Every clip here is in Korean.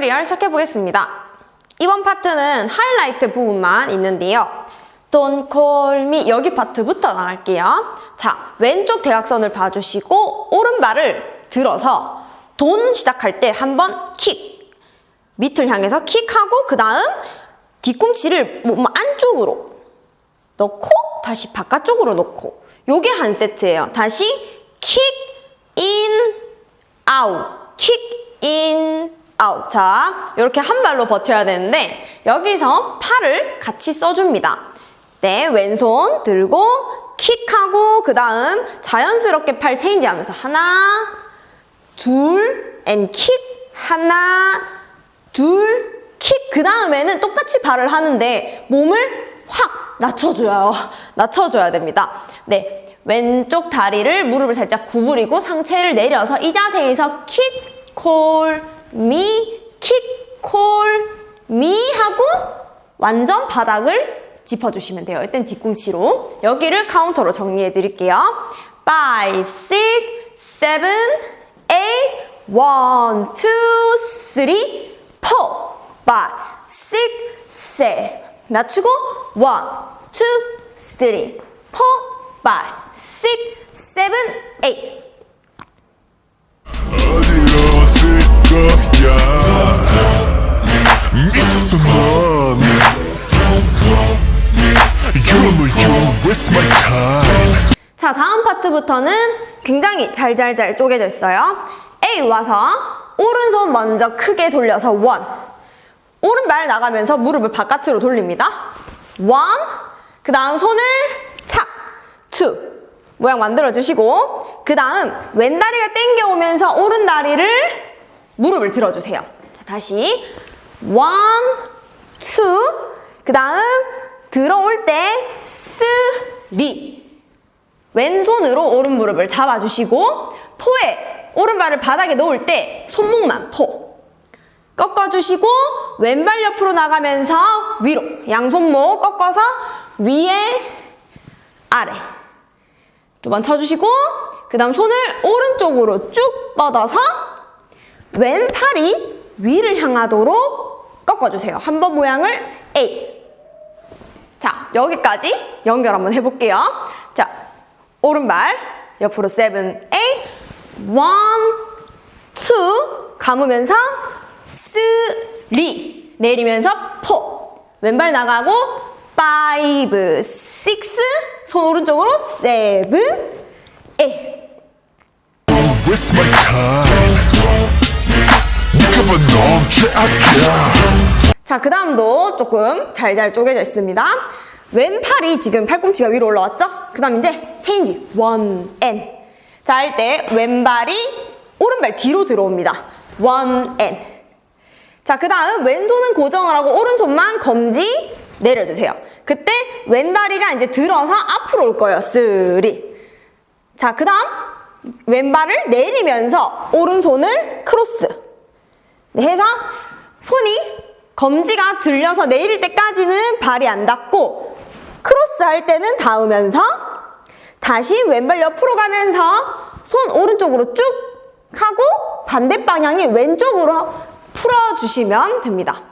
튜토리얼 시작해보겠습니다. 이번 파트는 하이라이트 부분만 있는데요. Don't call me 여기 파트부터 나갈게요. 자, 왼쪽 대각선을 봐주시고 오른발을 들어서 돈 시작할 때 한번 킥 밑을 향해서 킥하고 그 다음 뒤꿈치를 몸 안쪽으로 넣고 다시 바깥쪽으로 놓고 요게 한 세트예요. 다시 킥 in out 킥 out 자 이렇게 한 발로 버텨야 되는데 여기서 팔을 같이 써줍니다. 네 왼손 들고 킥하고 그 다음 자연스럽게 팔 체인지 하면서 하나 둘, and 킥, 하나, 둘, 킥. 그 다음에는 똑같이 발을 하는데 몸을 확 낮춰줘요. 낮춰줘야 됩니다. 네. 왼쪽 다리를 무릎을 살짝 구부리고 상체를 내려서 이 자세에서 킥, 콜, 미, 킥, 콜, 미 하고 완전 바닥을 짚어주시면 돼요. 이땐 뒤꿈치로. 여기를 카운터로 정리해 드릴게요. 5, 6, 7, 8, 1, 2, 3, 4, 5, 6, 7. 낮추고 1, 2, 3, 4, 5, 6, 7, 8. 거야 미쳤어 넌 You know you waste my time 자, 다음 파트부터는 굉장히 잘잘잘 쪼개져 있어요. A 와서 오른손 먼저 크게 돌려서 원. 오른발 나가면서 무릎을 바깥으로 돌립니다. 원. 그 다음 손을 착. 투. 모양 만들어 주시고 그 다음 왼다리가 당겨오면서 오른다리를 무릎을 들어주세요. 자, 다시 원, 투. 그 다음 들어올 때 쓰리. 왼손으로 오른 무릎을 잡아주시고 포에 오른발을 바닥에 놓을 때 손목만 포 꺾어주시고 왼발 옆으로 나가면서 위로 양손목 꺾어서 위에 아래 두 번 쳐주시고 그 다음 손을 오른쪽으로 쭉 뻗어서 왼팔이 위를 향하도록 꺾어주세요. 한 번 모양을 A. 자, 여기까지 연결 한번 해볼게요. 자, 오른발 옆으로 7, 8, 1, 2, 감으면서 3, 내리면서 4, 왼발 나가고 5, 6, 손 오른쪽으로 7, 8. 네가 봐넌 최악이야 자, 그 다음도 조금 잘잘 쪼개져 있습니다. 왼팔이 지금 팔꿈치가 위로 올라왔죠? 그 다음 이제 체인지. 원, 앤. 자, 할 때 왼발이 오른발 뒤로 들어옵니다. 원, 앤. 자, 그 다음 왼손은 고정을 하고 오른손만 검지 내려주세요. 그때 왼다리가 이제 들어서 앞으로 올 거예요. 쓰리. 자, 그 다음 왼발을 내리면서 오른손을 크로스. 네, 해서 손이 검지가 들려서 내릴 때까지는 발이 안 닿고 크로스 할 때는 닿으면서 다시 왼발 옆으로 가면서 손 오른쪽으로 쭉 하고 반대 방향이 왼쪽으로 풀어주시면 됩니다.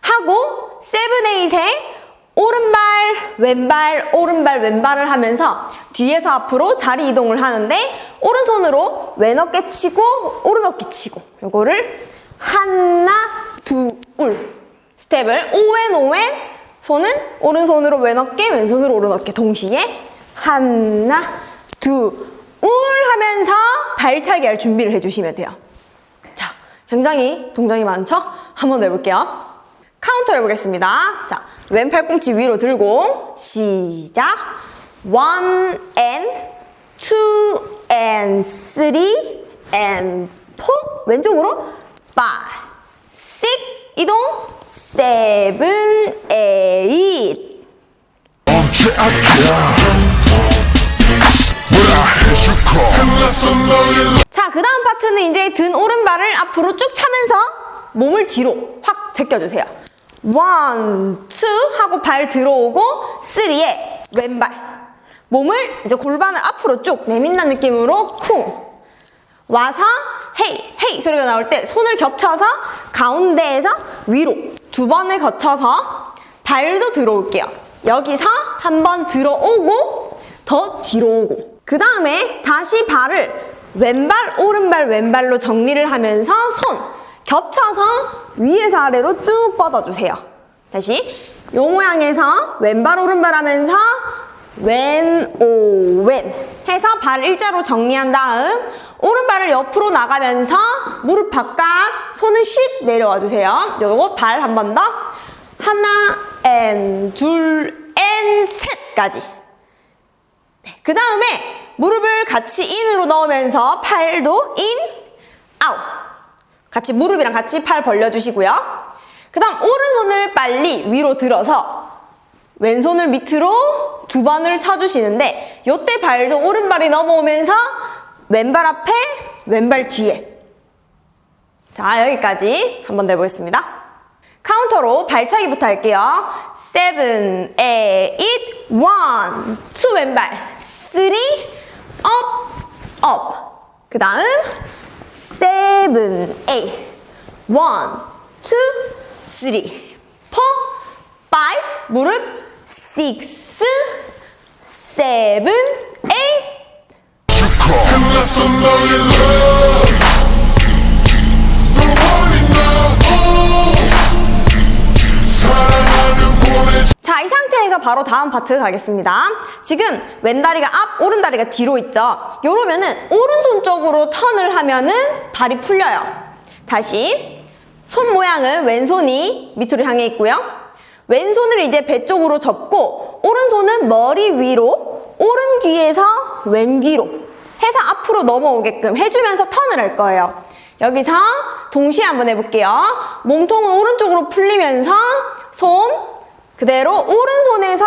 하고 세븐에잇에 오른발, 왼발, 오른발, 왼발을 하면서 뒤에서 앞으로 자리 이동을 하는데 오른손으로 왼 어깨 치고 오른 어깨 치고 요거를 하나, 둘 스텝을 오왼 오왼 손은 오른손으로 왼 어깨, 왼손으로 오른 어깨 동시에 하나, 둘 하면서 발차기 할 준비를 해주시면 돼요. 자, 굉장히 동작이 많죠? 한번 해볼게요. 카운터를 해보겠습니다. 자, 왼 팔꿈치 위로 들고 시작. One and two and three and four 왼쪽으로 five, six 이동 seven, eight 끝났어 너의 자, 그 다음 파트는 이제 든 오른발을 앞으로 쭉 차면서 몸을 뒤로 확 제껴주세요. one, two 하고 발 들어오고 쓰리에 왼발. 몸을 이제 골반을 앞으로 쭉 내민다는 느낌으로 쿵. 와서 헤이, 헤이 소리가 나올 때 손을 겹쳐서 가운데에서 위로 두 번을 거쳐서 발도 들어올게요. 여기서 한 번 들어오고 더 뒤로 오고 그 다음에 다시 발을 왼발 오른발 왼발로 정리를 하면서 손 겹쳐서 위에서 아래로 쭉 뻗어주세요. 다시 요 모양에서 왼발 오른발 하면서 왼, 오, 왼 해서 발을 일자로 정리한 다음 오른발을 옆으로 나가면서 무릎 바깥 손을 쉿 내려와 주세요. 요거 발 한 번 더. 하나, 앤, 둘, 앤, 셋까지. 네, 그 다음에 무릎을 같이 인으로 넣으면서 팔도 인, 아웃. 같이 무릎이랑 같이 팔 벌려주시고요. 그 다음 오른손을 빨리 위로 들어서 왼손을 밑으로 두 번을 쳐주시는데 요때 발도 오른발이 넘어오면서 왼발 앞에 왼발 뒤에. 자 여기까지 한번 내보겠습니다. 카운터로 발차기부터 할게요. 7, 8, 1, 2 왼발. 3, up, up. 그 다음 7, 8 1, 2, 3, 4, 5 무릎 6, 7, 8 you call 끝났어 너의 love Don't want it now oh. 사랑하면 보내줘 자, 이 상태에서 바로 다음 파트 가겠습니다. 지금 왼다리가 앞, 오른다리가 뒤로 있죠? 요러면은 오른손 쪽으로 턴을 하면은 발이 풀려요. 다시 손 모양은 왼손이 밑으로 향해 있고요. 왼손을 이제 배 쪽으로 접고 오른손은 머리 위로 오른 귀에서 왼 귀로 해서 앞으로 넘어오게끔 해주면서 턴을 할 거예요. 여기서 동시에 한번 해볼게요. 몸통은 오른쪽으로 풀리면서 손 그대로 오른손에서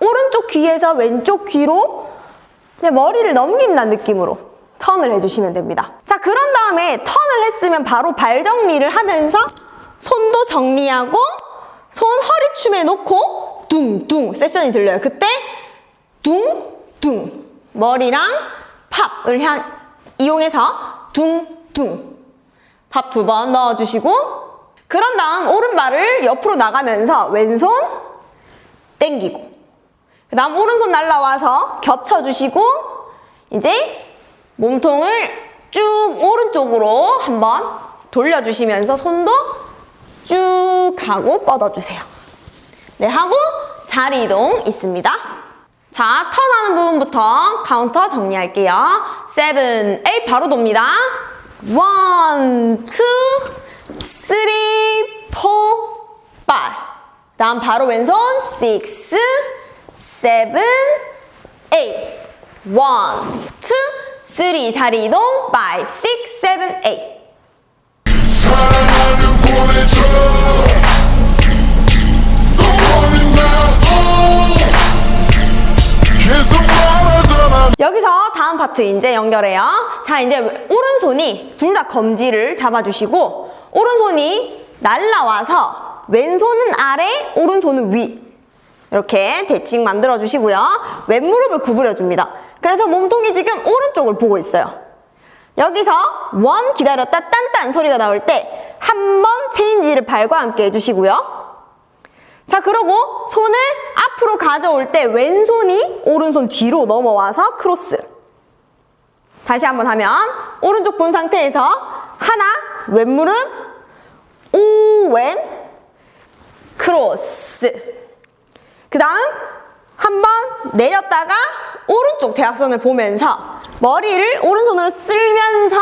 오른쪽 귀에서 왼쪽 귀로 그냥 머리를 넘긴다는 느낌으로 턴을 해주시면 됩니다. 자, 그런 다음에 턴을 했으면 바로 발 정리를 하면서 손도 정리하고 손 허리춤에 놓고 둥둥 세션이 들려요. 그때 둥둥 머리랑 팝을 향 이용해서 둥둥 밥 두 번 넣어주시고 그런 다음 오른발을 옆으로 나가면서 왼손 땡기고 그 다음 오른손 날라와서 겹쳐주시고 이제 몸통을 쭉 오른쪽으로 한번 돌려주시면서 손도 쭉 하고 뻗어주세요. 네, 하고 자리 이동 있습니다. 자, 턴하는 부분부터 카운터 정리할게요. 7, 8 바로 돕니다. 1, 2, 3, 4, 5 다음 바로 왼손 6, 7, 8 1, 2, 3 자리 이동 5, 6, 7, 8 파트 이제 연결해요. 자, 이제 오른손이 둘 다 검지를 잡아주시고, 오른손이 날라와서 왼손은 아래, 오른손은 위. 이렇게 대칭 만들어 주시고요. 왼무릎을 구부려 줍니다. 그래서 몸통이 지금 오른쪽을 보고 있어요. 여기서 원 기다렸다 딴딴 소리가 나올 때 한 번 체인지를 발과 함께 해주시고요. 자, 그러고 손을 앞으로 가져올 때 왼손이 오른손 뒤로 넘어와서 크로스. 다시 한번 하면 오른쪽 본 상태에서 하나, 왼무릎, 오왼, 크로스. 그 다음 한 번 내렸다가 오른쪽 대각선을 보면서 머리를 오른손으로 쓸면서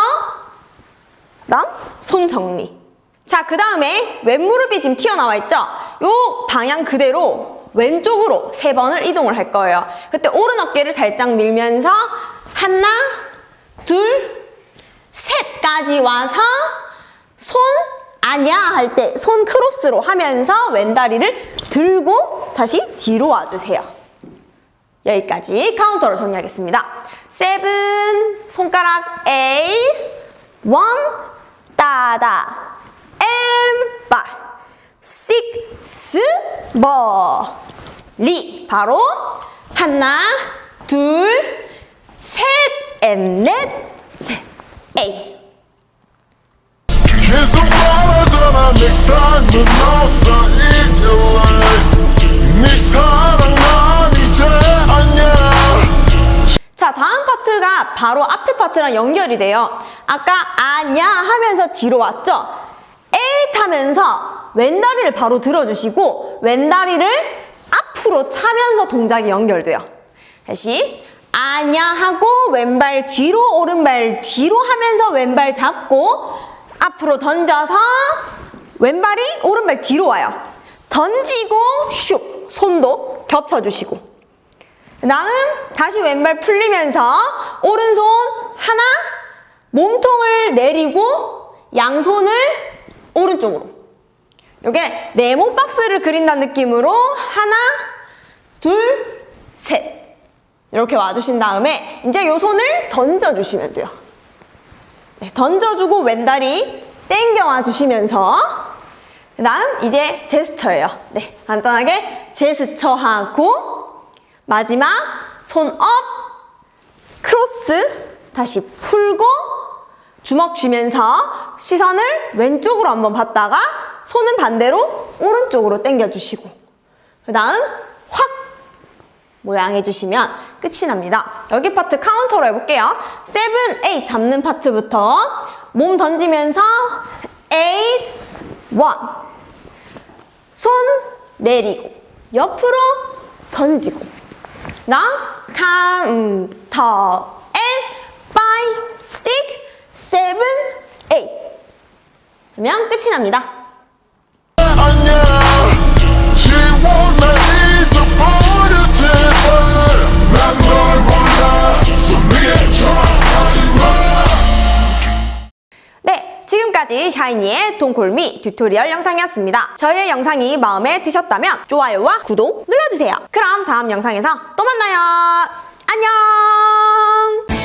그다음 손 정리. 자, 그 다음에 왼무릎이 지금 튀어나와 있죠? 요 방향 그대로 왼쪽으로 세 번을 이동을 할 거예요. 그때 오른 어깨를 살짝 밀면서 하나, 둘, 셋까지 와서 손 아냐 할때 손 크로스로 하면서 왼다리를 들고 다시 뒤로 와주세요. 여기까지 카운터로 정리하겠습니다. 세븐 손가락 A 원 따다 엠발 식스 머리 바로 하나 둘셋 앤 넷셋 A 계속 말하잖아 next time 넌 없어 in your life 네 사랑 난 이제 아니야 자, 다음 파트가 바로 앞에 파트랑 연결이 돼요. 아까 아냐 하면서 뒤로 왔죠? 에잇 하면서 왼다리를 바로 들어주시고 왼다리를 앞으로 차면서 동작이 연결돼요. 다시 아냐 하고 왼발 뒤로 오른발 뒤로 하면서 왼발 잡고 앞으로 던져서 왼발이 오른발 뒤로 와요. 던지고 슉 손도 겹쳐주시고. 나는 다시 왼발 풀리면서 오른손 하나 몸통을 내리고 양손을 오른쪽으로. 요게 네모 박스를 그린다는 느낌으로 하나 둘셋 이렇게 와주신 다음에 이제 요 손을 던져주시면 돼요. 네, 던져주고 왼다리 땡겨와 주시면서 그 다음 이제 제스처예요. 네, 간단하게 제스처 하고 마지막 손 업, 크로스 다시 풀고 주먹 쥐면서 시선을 왼쪽으로 한번 봤다가 손은 반대로 오른쪽으로 당겨 주시고 그 다음 확 모양 해주시면 끝이 납니다. 여기 파트 카운터로 해볼게요. 세븐, 에잇 잡는 파트부터 몸 던지면서 에잇, 원. 손 내리고 옆으로 던지고 나 카운터 앤 파이브, 식, 세븐, 에잇 그러면 끝이 납니다. 지금까지 샤이니의 돈콜미 튜토리얼 영상이었습니다. 저희의 영상이 마음에 드셨다면 좋아요와 구독 눌러주세요. 그럼 다음 영상에서 또 만나요. 안녕!